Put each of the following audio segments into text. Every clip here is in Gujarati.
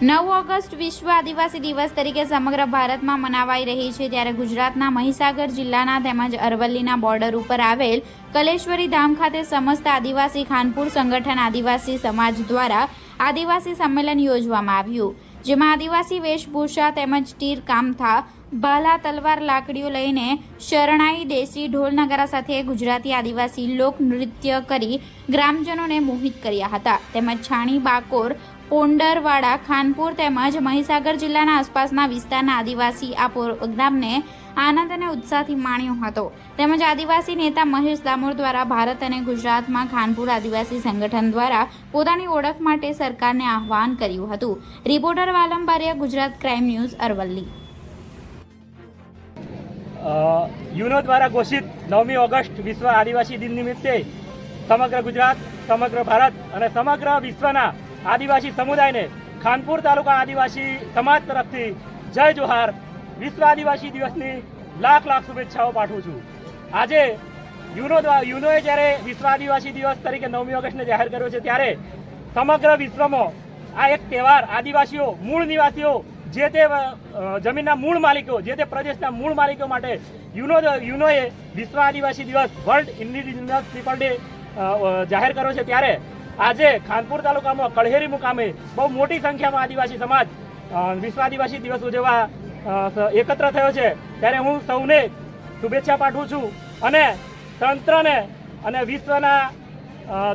નવ ઓગસ્ટ વિશ્વ આદિવાસી દિવસ તરીકે સમગ્ર ભારતમાં મનાવાઈ રહી છે ત્યારે ગુજરાતના મહીસાગર જિલ્લાના તેમજ અરવલ્લીના બોર્ડર ઉપર આવેલ કલેશ્વરી ધામ ખાતે સમસ્ત આદિવાસી ખાનપુર સંગઠન આદિવાસી સમાજ દ્વારા આદિવાસી સંમેલન યોજવામાં આવ્યું, જેમાં આદિવાસી વેશભૂષા તેમજ તીર કામથા, ભાલા તલવાર લાકડીઓ લઈને શરણાઈ દેશી ઢોલ નગારા સાથે ગુજરાતી આદિવાસી લોક નૃત્ય કરી ગ્રામજનોને મોહિત કર્યા હતા. તેમજ છાણી બાકોર પોંડરવાડા, ખાનપુર તેમજ મહીસાગર જિલ્લાના આસપાસના વિસ્તારના આદિવાસી આ પ્રોગ્રામને આનંદ અને ઉત્સાહથી માણ્યો હતો. તેમજ આદિવાસી નેતા મહેશ દામોર દ્વારા ભારત અને ગુજરાતમાં ખાનપુર આદિવાસી સંગઠન દ્વારા પોતાની ઓળખ માટે સરકારને આહવાન કર્યું હતું. Reporter Valam Bariya Gujarat crime news, Aravalli. UNO દ્વારા ઘોષિત નવમી ઓગસ્ટ વિશ્વ આદિવાસી દિન નિમિત્તે સમગ્ર ગુજરાત, સમગ્ર ભારત અને સમગ્ર વિશ્વના આદિવાસી સમુદાયને ખાનપુર તાલુકા આદિવાસી સમાજ તરફથી જય જોહાર. વિશ્વ આદિવાસી દિવસની લાખ લાખ શુભેચ્છાઓ પાઠવું છું. આજે યુનો યુનોએ જ્યારે વિશ્વ આદિવાસી દિવસ તરીકે નવમી ઓગસ્ટને જાહેર કર્યો છે, ત્યારે સમગ્ર વિશ્વમાં આ એક તહેવાર આદિવાસીઓ, મૂળ નિવાસીઓ, જે તે જમીનના મૂળ માલિકો, જે તે પ્રદેશના મૂળ માલિકો માટે યુનો યુનોએ વિશ્વ આદિવાસી દિવસ વર્લ્ડ ઇન્ડિજિનસ પીપલ ડે જાહેર કર્યો છે, ત્યારે આજે ખાનપુર તાલુકામાં કળહેરી મુકામે બહુ મોટી સંખ્યામાં આદિવાસી સમાજ વિશ્વ આદિવાસી દિવસ ઉજવવા એકત્ર થયો છે. ત્યારે હું સૌને શુભેચ્છા પાઠવું છું અને તંત્રને અને વિશ્વના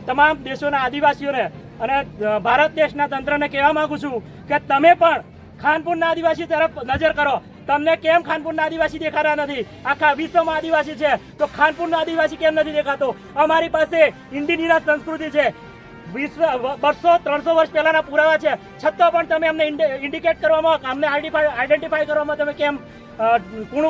તમામ દેશોના આદિવાસીઓને અને ભારત દેશના તંત્રને કહેવા માગું છું કે તમે પણ ખાનપુરના આદિવાસી તરફ નજર કરો. તમને કેમ ખાનપુરના આદિવાસી દેખાતા નથી? આખા વિશ્વમાં આદિવાસી છે. તો ખાનપુરના આદિવાસી કેમ નથી દેખાતો? અમારી પાસે ઇન્ડિજિનસ સંસ્કૃતિ છે. વિશ્વ બસો ત્રણસો વર્ષ પહેલાના પુરાવા છે. છતાં પણ તમે અમને ઇન્ડિકેટ કરવામાં અમને આઈડેન્ટિફાઈ કરવામાં તમે કેમ અ,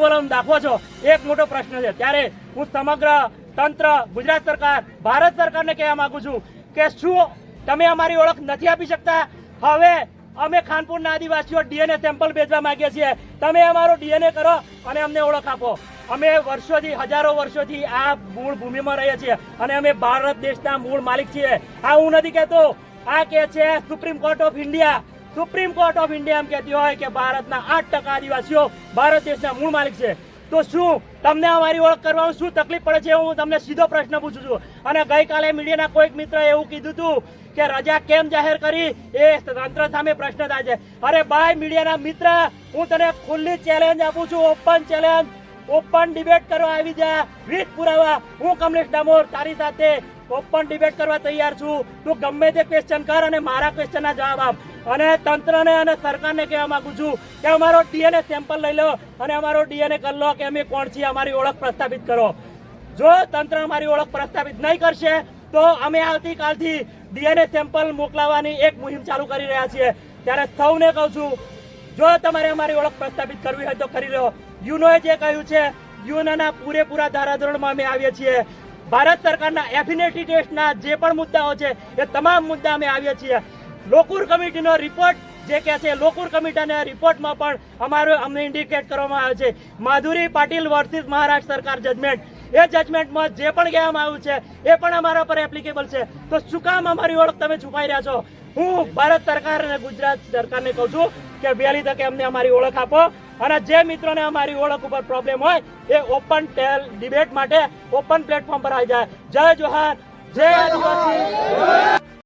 વલણ દાખવો છો? એક મોટો પ્રશ્ન છે. ત્યારે હું સમગ્ર તંત્ર ગુજરાત સરકાર ભારત સરકારને કહેવા માગું છું કે શું તમે અમારી ઓળખ નથી આપી શકતા? હવે અમે ખાનપુરના આદિવાસીઓ ડીએનએ સેમ્પલ ભેજવા માંગીએ છીએ. તમે અમારો ડીએનએ કરો અને અમને ઓળખ આપો. અમે વર્ષોથી, હજારો વર્ષોથી આ મૂળ ભૂમિમાં રહીએ છીએ અને અમે ભારત દેશના મૂળ માલિક છીએ. આ હું નથી કહેતો. આ કે છે supreme court of India supreme court of India એમ કહેતી હોય કે ભારતના આઠ ટકા આદિવાસીઓ ભારત દેશના મૂળ માલિક છે. તો શું? તમને અમારી ઓળખ કરવામાં શું તકલીફ પડે છે હું તમને સીધો પ્રશ્ન પૂછું છું. અને ગઈકાલે મીડિયાના કોઈક મિત્ર એવું કીધું હતું કે રજા કેમ જાહેર કરી? એ તંત્ર સામે પ્રશ્ન થાય છે. અરે બાય મીડિયાના મિત્ર, હું તને ખુલ્લી ચેલેન્જ આપું છું ઓપન ચેલેન્જ ઓપન ડિબેટ કરવા આવી જા. વિથ પુરાવા. હું કમલેશ ડામોર તારી સાથે ઓપન ડિબેટ કરવા તૈયાર છું. તું ગમે તે ક્વેશ્ચન કર અને મારા ક્વેશ્ચનના જવાબ આપ. અને તંત્રને અને સરકારને કહેવા માંગુ છું કે અમારો ડીએનએ સેમ્પલ લઈ લો અને અમારો ડીએનએ કરી લો કે અમે કોણ છીએ, અમારી ઓળખ પ્રસ્થાપિત કરો. જો તંત્ર અમારી ઓળખ પ્રસ્થાપિત નહીં કરશે, તો અમે આવતીકાલથી ડીએનએ સેમ્પલ મોકલાવવાની એક મુહિમ ચાલુ કરી રહ્યા છીએ. ત્યારે સૌને કહું છું, જો તમારે અમારી ઓળખ પ્રસ્થાપિત કરવી હોય તો કરી લો. યુનોએ જે કહ્યું છે યુનોના પૂરેપૂરા ધારાધોરણમાં અમે આવીએ છીએ. ભારત સરકારના એફિનેટી ટેસ્ટના જે પણ મુદ્દાઓ છે, એ તમામ મુદ્દા અમે આવીએ છીએ. લોકુર કમિટીનો રિપોર્ટ જે કહે છે, લોકુર કમિટીના રિપોર્ટમાં પણ અમારું અમને ઇન્ડિકેટ કરવામાં આવે છે. માધુરી પાટીલ વર્સિસ મહારાષ્ટ્ર સરકાર જજમેન્ટ એ જજમેન્ટમાં જે પણ કહેવામાં આવ્યું છે, એ પણ અમારા પર એપ્લિકેબલ છે. તો શું કામ અમારી ઓળખ તમે છુપાઈ રહ્યા છો? હું ભારત સરકાર અને ગુજરાત સરકારને કહું છું કે વહેલી તકે અમને અમારી ઓળખ આપો અને જે મિત્રોને અમારી ઓળખ ઉપર પ્રોબ્લેમ હોય, એ ઓપન ટેલ ડિબેટ માટે ઓપન પ્લેટફોર્મ પર આવી જાય. જય જોહાર જય આદિવાસી.